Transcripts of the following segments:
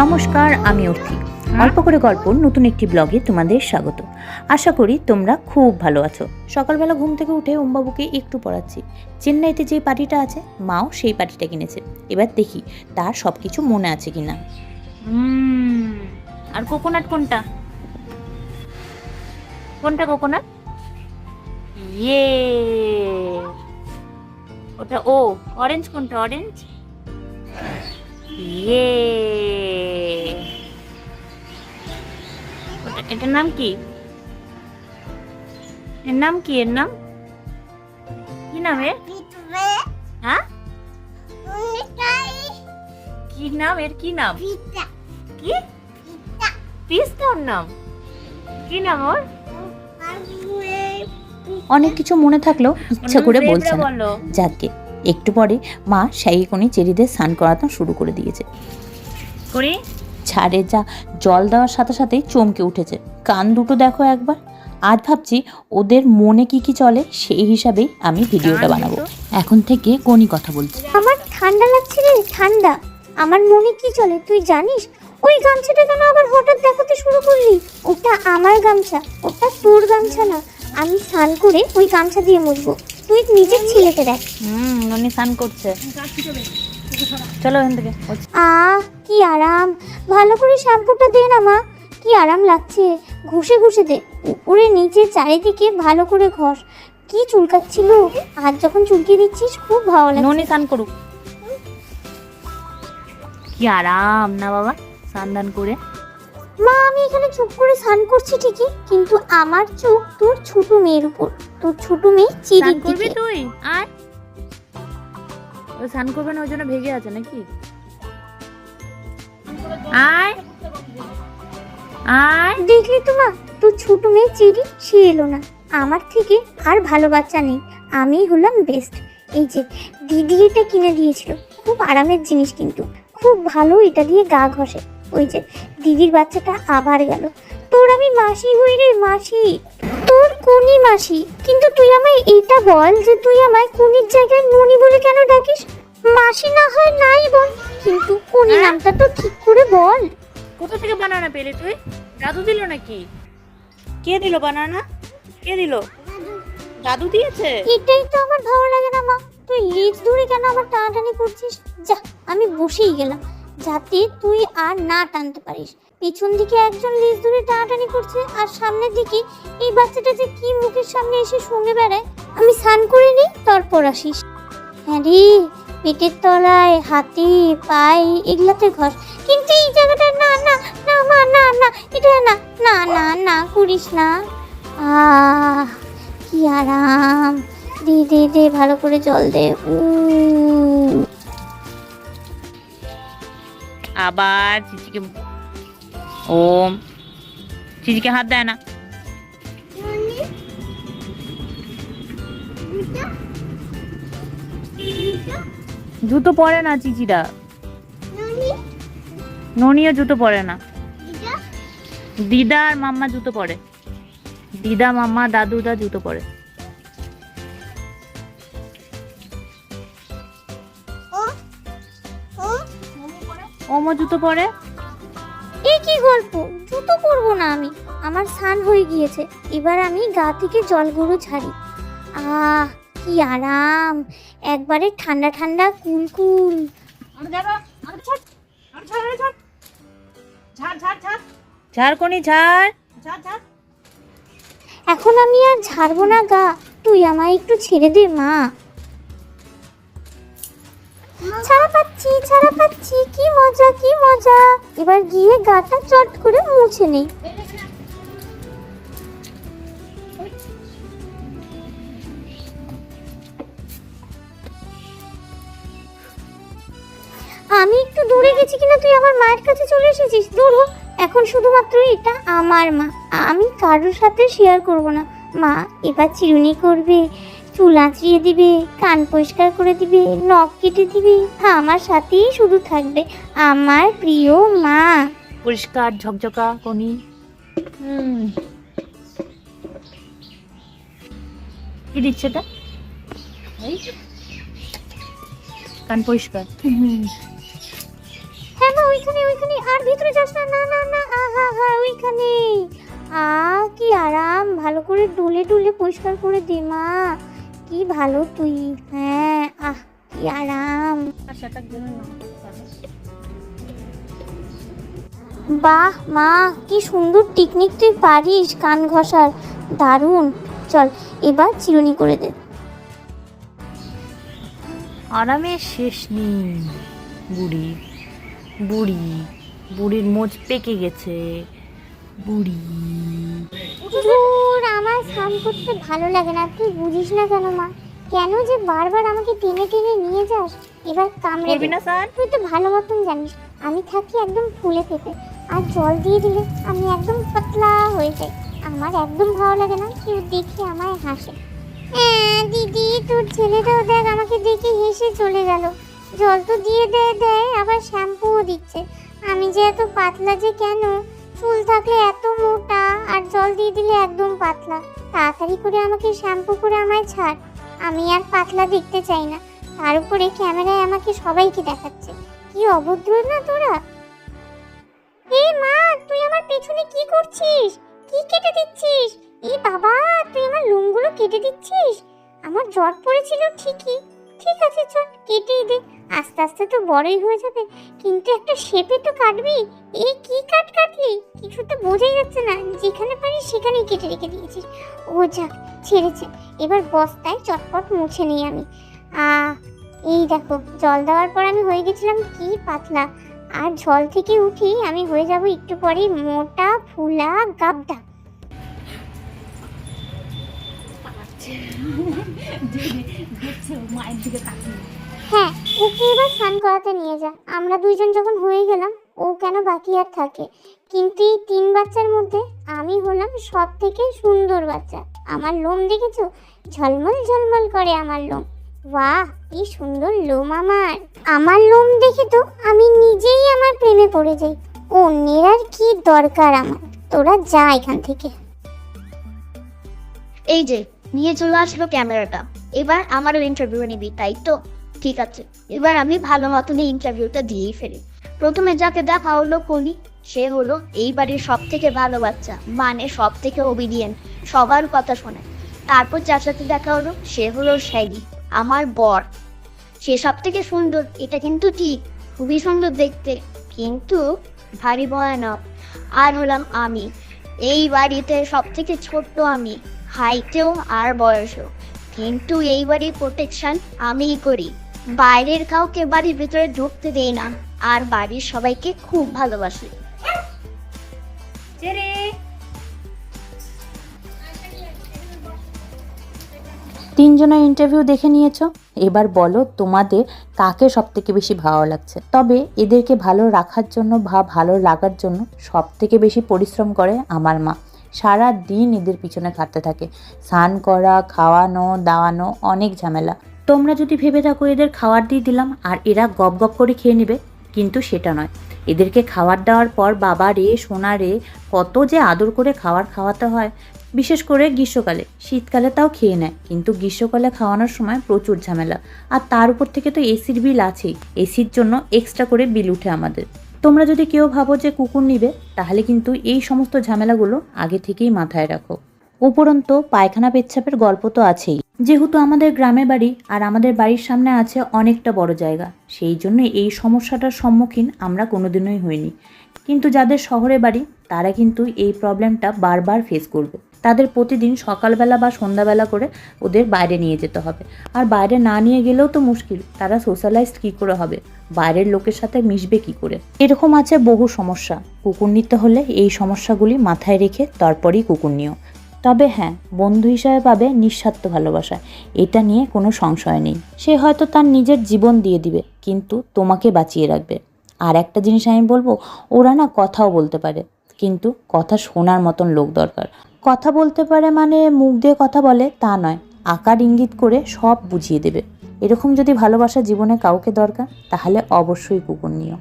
নমস্কার আমি অর্থি। অল্প করে গল্প নতুন একটি ব্লগে তোমাদের স্বাগত। আশা করি তোমরা খুব ভালো আছো। সকালবেলা ঘুম থেকে উঠে ওমবাবুকে একটু পড়াচ্ছি। চেন্নাইতে যে পার্টিটা আছে মাও সেই পার্টিটা কিনেছে। এবার দেখি তার সব কিছু মনে আছে কিনা। আর কোকোনাট কোনটা? কোনটা কোকোনাট? ইয়ে ওটা ও অরেঞ্জ কোনটা অরেঞ্জ ইয়ে। এটার নাম কি? এর নাম কি? এর নাম? কি নাম এর? হ্যাঁ? কি নাম এর? কি নাম? কি? পিস্তা ওর নাম। কি নাম ওর? অনেক কিছু মনে থাকলেও ইচ্ছা করে বলছে না। যাকে। একটু পরে মা শাইকনি চেরিদের স্নান করাতে শুরু করে দিয়েছে। করি? ছাড়ে যা। জল দেওয়ার সাথে সাথেই চমকে উঠেছে। কান দুটো দেখো একবার। আজ ভাবছি ওদের মনে কি কি চলে সেই হিসাবেই আমি ভিডিওটা বানাবো। এখন থেকে কোনি কথা বলছি। আমার ঠান্ডা লাগছে রে ঠান্ডা। আমার মনে কি চলে তুই জানিস? ওই গামছাটা কেন আবার হঠাৎ দেখাতে শুরু করলি? ওটা আমার গামছা ওটা তোর গামছা না। আমি স্নান করে ওই গামছা দিয়ে মুছবো। তুই নিজের ছেলেকে দেখ। হুম ননি স্নান করছে। চলো এখান থেকে। আহ কি আরাম। ভালো করে শ্যাম্পুটা দে না মা। কি আরাম লাগছে। ঘষে ঘষে দে। উপরে নিচে চারিদিকে ভালো করে ঘষ। কি চুলকাচ্ছিল। আর যখন চুলকিয়ে দিচ্ছিস খুব ভালো লাগছে। ননি স্নান করুক। কি আরাম না বাবা? স্নান দান করে। মা আমি এখানে চুপ করে স্নান করছি ঠিকই কিন্তু আমার চোখ তোর ছোট মেয়ের উপর। তোর ছোট মেয়ে করবি দিকে। তুই? আয়। স্নান করবে না ওই জন্য ভেগে আছে নাকি? দেখলি তো মা, তোর ছোট মেয়ে চিরি সে এলো না। আমার থেকে আর ভালো বাচ্চা নেই আমি হলাম বেস্ট এই যে, দিদি এটা কিনে দিয়েছিল, খুব আরামের জিনিস কিন্তু। খুব ভালো এটা দিয়ে গা ঘষে। ওই যে, দিদির বাচ্চাটা আবার গেল। তোর আমি মাসি হই রে মাসি। তোর কোনি মাসি। কিন্তু তুই আমায় এটা বল যে তুই আমায় কোনির জায়গায় ননি বলে কেন ডাকিস? মাসি না হয় নাই বল কিন্তু কোনি হ্যাঁ? নামটা তো ঠিক করে বল। কোথা থেকে বানানা পেলে তুই? দাদু দিল নাকি? কে দিল বানানা? কে দিল? দাদু দিয়েছে? এটাই তো আমার ভালো লাগে না মা। তুই লিজ ধরে কেন আবার টানাটানি করছিস? যা আমি বসেই গেলাম যাতে তুই আর না টানতে পারিস। পিছন দিকে একজন লিজ ধরে টানাটানি করছে আর সামনের দিকে এই বাচ্চাটা যে কি মুখের সামনে এসে শুনে বেড়ায় আমি স্নান করে নিই তারপর আসিস। হ্যাঁ রে পেটের তলায় হাতি পাই এগুলাতে ঘষ। কিন্তু এই জায়গাটা না না না মা না না এটা না না না না করিস না। আহ কি আরাম। দে দে দে ভালো করে জল দে। আবার চিচিকে ওম চিচিকে হাত দেয় না। জুতো পরে না চিচিরা? ননিও জুতো পরে না। দিদা। আর মাম্মা জুতো পরে। দিদা মাম্মা দাদুদা জুতো পরে। ওমো জুতো পরে? এই কি গল্প? জুতো করব না আমি। আমার স্নান হয়ে গিয়েছে। এবার আমি গা থেকে জলগুলো ছাড়ি আহ কি আরাম। একবারে ঠান্ডা ঠান্ডা কুল কুল। ঝাড়কনি ঝাড় এখন আমি আর ঝাড়বো না গা। তুই আমায় একটু ছেড়ে দে মা। ছাড়া পাচ্ছি ছাড়া পাচ্ছি। কি মজা কি মজা। এবার গিয়ে গাটা চট করে মুছে নেই। আমি একটু দূরে গেছি কিনা তুই আমার মায়ের কাছে চলে এসেছিস? দূর হ। এখন শুধুমাত্র এটা আমার মা। আমি কারোর সাথে শেয়ার করব না। মা এবার চিরুনি করবে চুল আঁচড়িয়ে দিবে কান পরিষ্কার করে দিবে নখ কেটে দিবে। আমার সাথেই শুধু থাকবে আমার প্রিয় মা। পরিষ্কার ঝকঝকা কনি। হুম। কি দিচ্ছে এটা? কান পরিষ্কার। হ্যাঁ ওইখানে ওইখানে। আর ভিতরে যাস না না না না, আহা ওইখানে। আ, কি আরাম। ভালো করে ডুলে ডুলে পরিষ্কার করে দে, মা। কি ভালো তুই। হ্যাঁ আহ, কি আরাম। বাহ, মা, কি সুন্দর টিকনিক তুই পারিস, কান ঘষার। দারুণ। চল, এবার চিরুনি করে দে। আরামের শেষ নেই, বুড়ি। বুড়ি বুড়ির মোচ পেকে গেছে। বুড়ি। ধুর আমার স্নান করতে ভালো লাগে না। তুই বুঝিস না কেন মা? কেন যে বারবার আমাকে টেনে টেনে নিয়ে যাস? এবার কামড়ে করবি দে। না স্যার তুই তো ভালো মতন জানিস। আমি থাকি একদম ফুলে ফেপে আর জল দিয়ে দিলে আমি একদম পাতলা হয়ে যাই। আমার একদম ভালো লাগে না কেউ দেখে আমায় হাসে। হ্যাঁ দিদি তোর ছেলেটাও দেখ আমাকে দেখে হেসে চলে গেল। জল তো দিয়ে দেয় দেয়, আবার শ্যাম্পুও দিচ্ছে। আমি যে এত পাতলা যে কেন? চুল থাকলে এত মোটা, আর জল দিয়ে দিলে একদম পাতলা। তাড়াতাড়ি করে আমাকে শ্যাম্পু করে আমায় ছাড়। আমি আর পাতলা দেখতে চাই না। তার উপরে ক্যামেরায় আমাকে সবাইকে দেখাচ্ছে। কি অভদ্র না তোরা? এ মা, তুই আমার পেছনে কি করছিস? কি কেটে দিচ্ছিস? এ বাবা, তুই আমার লোমগুলো কেটে দিচ্ছিস? আমার জ্বর পড়েছিল ঠিকই। ঠিক আছে, চল, কেটেই দে। আস্তে আস্তে তো বড়ই হয়ে যাবে, কিন্তু একটা শেপে তো কাটবি। এই কি কাট কাটলি? কিছু তো বোঝাই যাচ্ছে না, যেখানে পারিস সেখানেই কেটে রেখে দিয়েছিস ও যাক ছেড়েছে। এবার বস্তায় চটপট মুছে নিই আমি। আ, এই দেখো, জল দেওয়ার পর আমি হয়ে গেছিলাম কি পাতলা। আর জল থেকে উঠি আমি হয়ে যাব একটু পরেই মোটা ফুলা গাবদা। হ্যাঁ ওকে এবার স্নান করাতে নিয়ে যা। আমরা দুইজন যখন হয়ে গেলাম, ও কেন বাকি আর থাকে? কিন্তু এই তিন বাচ্চার মধ্যে আমি হলাম সব থেকে সুন্দর বাচ্চা। আমার লোম দেখেছ? ঝলমল ঝলমল করে আমার লোম। বাহ কি সুন্দর লোম আমার। আমার লোম দেখে তো আমি নিজেই আমার প্রেমে পড়ে যাই। অন্যের আর কি দরকার আমার? তোরা যা এখান থেকে। এই যে, নিয়ে চলে আসলো ক্যামেরাটা। এবার আমারও ইন্টারভিউ নিবি, তাই তো? ঠিক আছে, এবার আমি ভালো মতন ইন্টারভিউটা দিয়েই ফেলি। প্রথমে যাকে দেখা হলো কলি, সে হলো এই বাড়ির সব থেকে ভালো বাচ্চা মানে সব থেকে ওবিডিয়েন্ট সবার কথা শোনে। তারপর যার সাথে দেখা হলো, সে হলো শ্যাগি আমার বর। সে সব থেকে সুন্দর, এটা কিন্তু ঠিক, খুবই সুন্দর দেখতে, কিন্তু ভারী ভয়ানক। আর হলাম আমি, এই বাড়িতে সব থেকে ছোট্ট আমি, হাইটেও আর বয়সেও। কিন্তু এই বাড়ির প্রোটেকশন আমিই করি। বাইরের কাউকে বাড়ির ভেতরে ঢুকতে দেই না আর বাড়ির সবাইকে খুব ভালোবাসি। তিনজনের ইন্টারভিউ দেখে নিয়েছো? এবার বলো তোমাদের কাকে সব থেকে বেশি ভালো লাগছে। তবে এদেরকে ভালো রাখার জন্য বা ভালো লাগার জন্য সব থেকে বেশি পরিশ্রম করে আমার মা। সারা দিন এদের পিছনে খাটতে থাকে। স্নান করা খাওয়ানো দাওয়ানো অনেক ঝামেলা। তোমরা যদি ভেবে থাকো এদের খাবার দিয়ে দিলাম, আর এরা গপ গপ করে খেয়ে নেবে, কিন্তু সেটা নয়। এদেরকে খাবার দেওয়ার পর বাবা রে, সোনা রে, কত যে আদর করে খাবার খাওয়াতে হয়। বিশেষ করে গ্রীষ্মকালে। শীতকালে তাও খেয়ে নেয়, কিন্তু গ্রীষ্মকালে খাওয়ানোর সময় প্রচুর ঝামেলা। আর তার উপর থেকে তো এসির বিল আছেই। এসির জন্য এক্সট্রা করে বিল উঠে আমাদের। তোমরা যদি কেউ ভাবো যে কুকুর নিবে, তাহলে কিন্তু এই সমস্ত ঝামেলাগুলো আগে থেকেই মাথায় রাখো। উপরন্ত পায়খানা পেচ্ছাপের গল্প তো আছেই। যেহেতু আমাদের গ্রামে বাড়ি আর আমাদের বাড়ির সামনে আছে অনেকটা বড় জায়গা, সেই জন্য এই সমস্যাটার সম্মুখীন আমরা কোনোদিনই হইনি। কিন্তু যাদের শহরে বাড়ি, তারা কিন্তু এই প্রবলেমটা বারবার ফেস করবে। তাদের প্রতিদিন সকালবেলা বা সন্ধ্যাবেলা করে ওদের বাইরে নিয়ে যেতে হবে। আর বাইরে না নিয়ে গেলেও তো মুশকিল, তারা সোশ্যালাইজড কী করে হবে? বাইরের লোকের সাথে মিশবে কি করে? এরকম আছে বহু সমস্যা। কুকুর নিতে হলে এই সমস্যাগুলি মাথায় রেখে তারপরেই কুকুর নিও। তবে হ্যাঁ বন্ধু হিসাবে পাবে নিঃস্বার্থ ভালোবাসা। এটা নিয়ে কোনো সংশয় নেই। সে হয়তো তার নিজের জীবন দিয়ে দিবে, কিন্তু তোমাকে বাঁচিয়ে রাখবে। আর একটা জিনিস আমি বলব, ওরা না কথাও বলতে পারে, কিন্তু কথা শোনার মতন লোক দরকার। কথা বলতে পারে মানে মুখ দিয়ে কথা বলে, তা নয়। আকার ইঙ্গিত করে সব বুঝিয়ে দেবে। এরকম যদি ভালোবাসা জীবনে কাউকে দরকার, তাহলে অবশ্যই কুকুর নিও।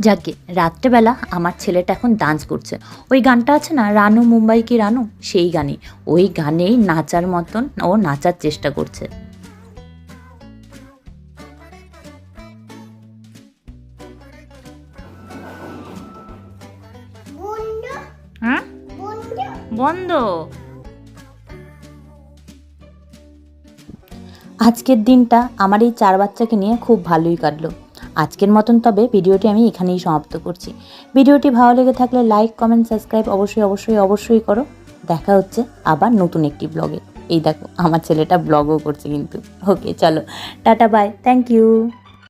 যাকে রাত্রেবেলা আমার ছেলেটা এখন ডান্স করছে। ওই গানটা আছে না রানু মুম্বাই কি রানু? সেই গানে ওই গানে নাচার মতন ও নাচার চেষ্টা করছে। হ্যাঁ? বন্ধ। আজকের দিনটা আমার এই চার বাচ্চাকে নিয়ে খুব ভালোই কাটলো। আজকের মতন তবে ভিডিওটি আমি এখানেই সমাপ্ত করছি। ভিডিওটি ভালো লেগে থাকলে লাইক, কমেন্ট, সাবস্ক্রাইব অবশ্যই অবশ্যই অবশ্যই করো। দেখা হচ্ছে আবার নতুন একটি ব্লগে। এই দেখো, আমার ছেলেটা ব্লগও করছে কিন্তু। ওকে, চলো, টাটা বাই থ্যাংক ইউ